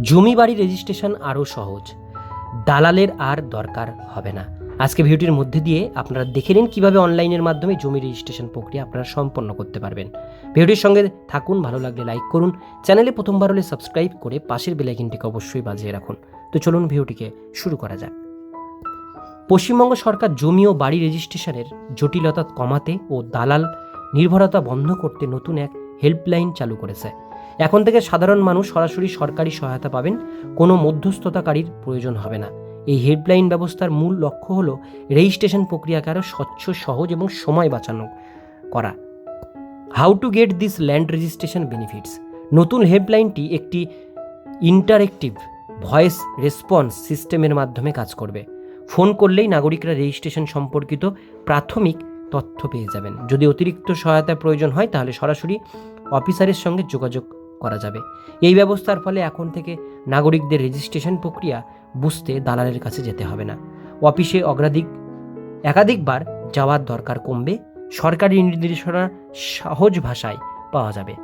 জমি বাড়ি রেজিস্ট্রেশন আরও সহজ। দালালের আর দরকার হবে না। আজকে ভিডিওটির মধ্যে দিয়ে আপনারা দেখে নিন কীভাবে অনলাইনের মাধ্যমে জমি রেজিস্ট্রেশন প্রক্রিয়া আপনারা সম্পন্ন করতে পারবেন। ভিডিওটির সঙ্গে থাকুন, ভালো লাগলে লাইক করুন। চ্যানেলে প্রথমবার হলে সাবস্ক্রাইব করে পাশের বেলাইকিনটিকে অবশ্যই বাজিয়ে রাখুন। তো চলুন ভিডিওটিকে শুরু করা যাক। পশ্চিমবঙ্গ সরকার জমি ও বাড়ি রেজিস্ট্রেশনের জটিলতা কমাতে ও দালাল নির্ভরতা বন্ধ করতে নতুন এক হেল্পলাইন চালু করেছে। এখন থেকে সাধারণ মানুষ সরাসরি সরকারি সহায়তা পাবেন, কোনো মধ্যস্থতাকারীর প্রয়োজন হবে না। এই হেল্পলাইন ব্যবস্থার মূল লক্ষ্য হল রেজিস্ট্রেশন প্রক্রিয়াকে আরও স্বচ্ছ, সহজ এবং সময় বাঁচানো করা। How to get this land registration benefits নতুন হেল্পলাইনটি একটি ইন্টারেক্টিভ ভয়েস রেসপন্স সিস্টেমের মাধ্যমে কাজ করবে। ফোন করলেই নাগরিকরা রেজিস্ট্রেশন সম্পর্কিত প্রাথমিক তথ্য পেয়ে যাবেন। যদি অতিরিক্ত সহায়তা প্রয়োজন হয়, তাহলে সরাসরি অফিসারের সঙ্গে যোগাযোগ করা যাবে। এই ব্যবস্থার ফলে এখন থেকে নাগরিকদের রেজিস্ট্রেশন প্রক্রিয়া বুঝতে দালালের কাছে যেতে হবে না। অফিসে অগ্রাধিক, একাধিকবার যাওয়ার দরকার কমবে। সরকারি নির্দেশনা সহজ ভাষায় পাওয়া যাবে।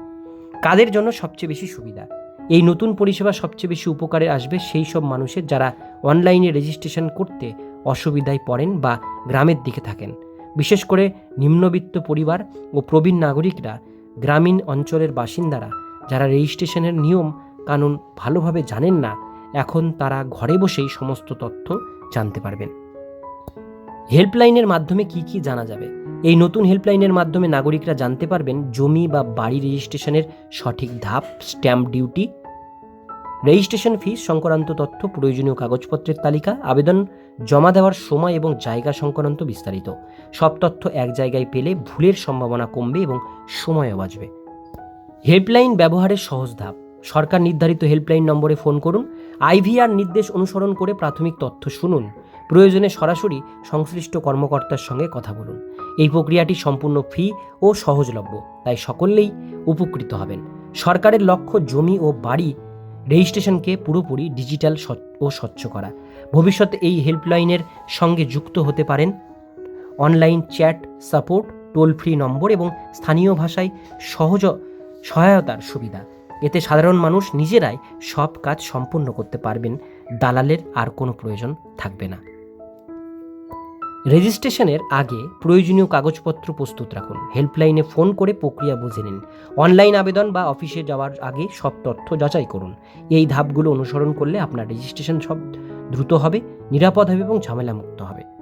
কাদের জন্য সবচেয়ে বেশি সুবিধা? এই নতুন পরিষেবা সবচেয়ে বেশি উপকারে আসবে সেই সব মানুষের যারা অনলাইনে রেজিস্ট্রেশন করতে অসুবিধায় পড়েন বা গ্রামের দিকে থাকেন। বিশেষ করে নিম্নবিত্ত পরিবার ও প্রবীণ নাগরিকরা গ্রামীণ অঞ্চলের বাসিন্দারা যারা রেজিস্ট্রেশনের নিয়ম কানুন ভালোভাবে জানেন না, এখন তারা ঘরে বসেই সমস্ত তথ্য জানতে পারবেন। হেল্পলাইনের মাধ্যমে কি কি জানা যাবে? এই নতুন হেল্পলাইনের মাধ্যমে নাগরিকরা জানতে পারবেন জমি বা বাড়ি রেজিস্ট্রেশনের সঠিক ধাপ, স্ট্যাম্প ডিউটি রেজিস্ট্রেশন ফি, সংক্রান্ত তথ্য, প্রয়োজনীয় কাগজপত্রের তালিকা, আবেদন, জমা দেওয়ার সময় এবং জায়গা সংক্রান্ত বিস্তারিত। সব তথ্য এক জায়গায় পেলে ভুলের সম্ভাবনা কমবে এবং সময়ও বাঁচবে। হেল্পলাইন ব্যবহারের সহজ ধাপ। সরকার নির্ধারিত হেল্পলাইন নম্বরে ফোন করুন। আইভিআর নির্দেশ অনুসরণ করে প্রাথমিক তথ্য শুনুন। প্রয়োজনে সরাসরি সংশ্লিষ্ট কর্মকর্তার সঙ্গে কথা বলুন। এই প্রক্রিয়াটি সম্পূর্ণ ফ্রি ও সহজলভ্য, তাই সকলেই উপকৃত হবেন। সরকারের লক্ষ্য জমি ও বাড়ি রেজিস্ট্রেশনকে পুরোপুরি ডিজিটাল ও স্বচ্ছ করা। ভবিষ্যতে এই হেল্পলাইনের সঙ্গে যুক্ত হতে পারেন online chat support toll free number এবং স্থানীয় ভাষায় সহজ সহায়তার সুবিধা। এতে সাধারণ মানুষ নিজেরাই সব কাজ সম্পূর্ণ করতে পারবেন। দালালের আর কোনো প্রয়োজন থাকবে না। রেজিস্ট্রেশনের আগে প্রয়োজনীয় কাগজপত্র প্রস্তুত রাখুন। হেল্পলাইনে ফোন করে প্রক্রিয়া বুঝে নিন। অনলাইন আবেদন বা অফিসে যাওয়ার আগে সব তথ্য যাচাই করুন। এই ধাপগুলো অনুসরণ করলে আপনার রেজিস্ট্রেশন সব দ্রুত হবে, নিরাপদ হবে এবং ঝামেলামুক্ত হবে।